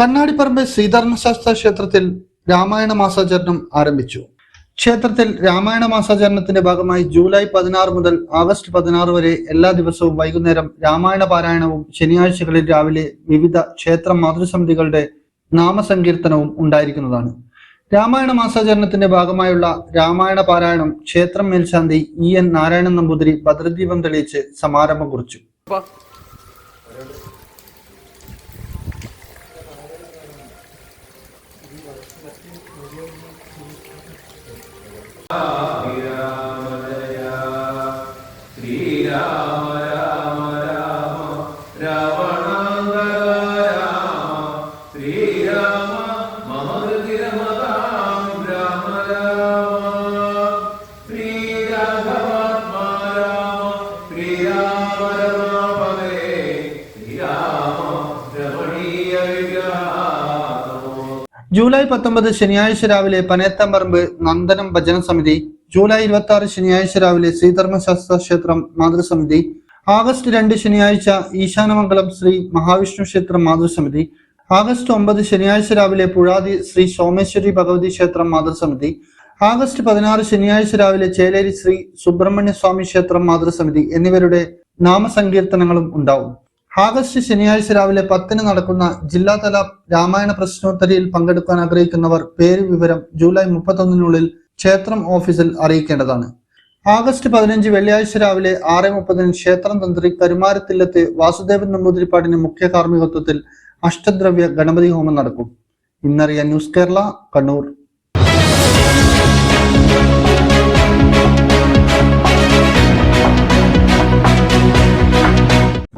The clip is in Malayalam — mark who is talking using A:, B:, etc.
A: കണ്ണാടിപ്പറമ്പ് ശ്രീധർമ്മശാസ്ത്ര ക്ഷേത്രത്തിൽ രാമായണ മാസാചരണം ആരംഭിച്ചു. ക്ഷേത്രത്തിൽ രാമായണ മാസാചരണത്തിന്റെ ഭാഗമായി ജൂലൈ പതിനാറ് മുതൽ ആഗസ്റ്റ് പതിനാറ് വരെ എല്ലാ ദിവസവും വൈകുന്നേരം രാമായണ പാരായണവും ശനിയാഴ്ചകളിൽ രാവിലെ വിവിധ ക്ഷേത്ര മാതൃസമിതികളുടെ നാമസങ്കീർത്തനവും ഉണ്ടായിരിക്കുന്നതാണ്. രാമായണ മാസാചരണത്തിന്റെ ഭാഗമായുള്ള രാമായണ പാരായണം ക്ഷേത്രം മേൽശാന്തി ഇ എൻ നാരായണൻ നമ്പൂതിരി ഭദ്രദീപം തെളിയിച്ച് സമാരംഭം കുറിച്ചു.
B: ശ്രീരാമ.
A: ജൂലൈ പത്തൊമ്പത് ശനിയാഴ്ച രാവിലെ പനേത്തമ്പറമ്പ് നന്ദനം ഭജന സമിതി ജൂലൈ ഇരുപത്തി ആറ് ശനിയാഴ്ച രാവിലെ ശ്രീധർമ്മശാസ്ത്ര ക്ഷേത്രം മാതൃസമിതി ആഗസ്റ്റ് രണ്ട് ശനിയാഴ്ച ഈശാനമംഗലം ശ്രീ മഹാവിഷ്ണു ക്ഷേത്രം മാതൃസമിതി ആഗസ്റ്റ് ഒമ്പത് ശനിയാഴ്ച രാവിലെ പുഴാതി ശ്രീ സോമേശ്വരി ഭഗവതി ക്ഷേത്രം മാതൃസമിതി ആഗസ്റ്റ് പതിനാറ് ശനിയാഴ്ച രാവിലെ ചേലേരി ശ്രീ സുബ്രഹ്മണ്യ സ്വാമി ക്ഷേത്രം മാതൃസമിതി എന്നിവരുടെ നാമസങ്കീർത്തനങ്ങളും ഉണ്ടാവും. ആഗസ്റ്റ് ശനിയാഴ്ച രാവിലെ പത്തിന് നടക്കുന്ന ജില്ലാതല രാമായണ പ്രശ്നോത്തരിയിൽ പങ്കെടുക്കാൻ ആഗ്രഹിക്കുന്നവർ പേര് വിവരം ജൂലൈ മുപ്പത്തൊന്നിനുള്ളിൽ ക്ഷേത്രം ഓഫീസിൽ അറിയിക്കേണ്ടതാണ്. ആഗസ്റ്റ് പതിനഞ്ച് വെള്ളിയാഴ്ച രാവിലെ ആറ് മുപ്പതിന് ക്ഷേത്രം തന്ത്രി കരുമാരത്തില്ലത്ത് വാസുദേവൻ നമ്പൂതിരിപ്പാടിന്റെ മുഖ്യ കാർമ്മികത്വത്തിൽ അഷ്ടദ്രവ്യ ഗണപതി ഹോമം നടക്കും. ഇന്നറിയ ന്യൂസ് കേരള കണ്ണൂർ.